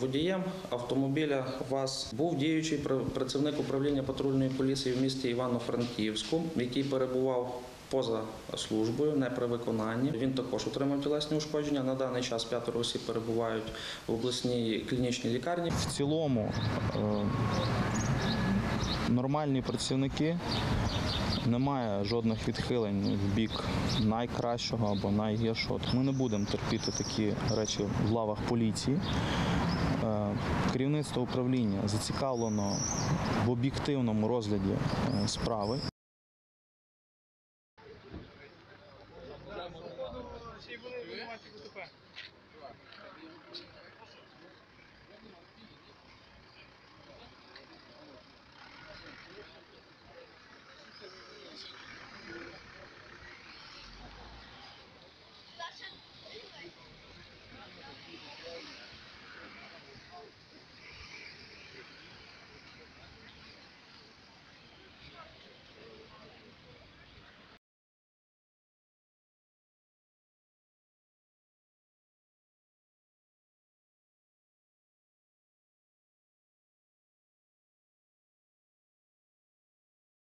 Водієм автомобіля ВАЗ був діючий працівник управління патрульної поліції в місті Івано-Франківську, який перебував поза службою, не при виконанні. Він також отримав тілесні ушкодження. На даний час п'ятеро осіб перебувають в обласній клінічній лікарні. В цілому е, нормальні працівники, немає жодних відхилень в бік найкращого або найгіршого. Ми не будемо терпіти такі речі в лавах поліції керівництво управління зацікавлено в об'єктивному розгляді е, справи. Всі були винуваті